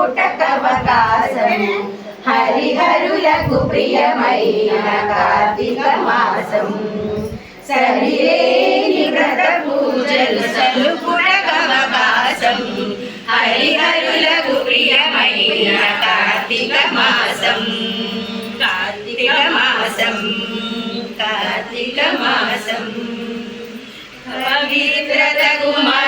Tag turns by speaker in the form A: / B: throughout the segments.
A: పుట్టకవకాశం హరిహరులకు ప్రియమైన కార్తీక మాసం సరిలేని వ్రత పూజలు సలుపుడకవకాశం హరిహరులకు ప్రియమైన కార్తీక మాసం కార్తీక మాసం కార్తీక మాసం పవిత్రత కుమార్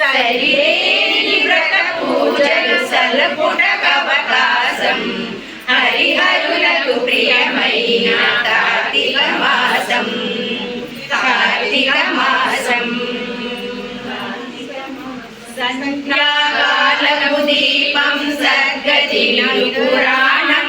A: సరిలేని వ్రత పూజలు సలపుటకవకాశం హరిహరులకు ప్రియమైన కార్తీక మాసం సంధ్యాకాలము దీపం సద్గతిని పురాణం.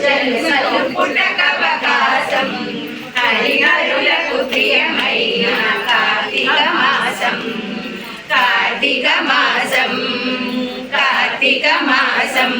A: పూజలు హరిహరులకు ప్రియమైన కార్తీక మాసం కార్తీక మాసం కార్తీక మాసం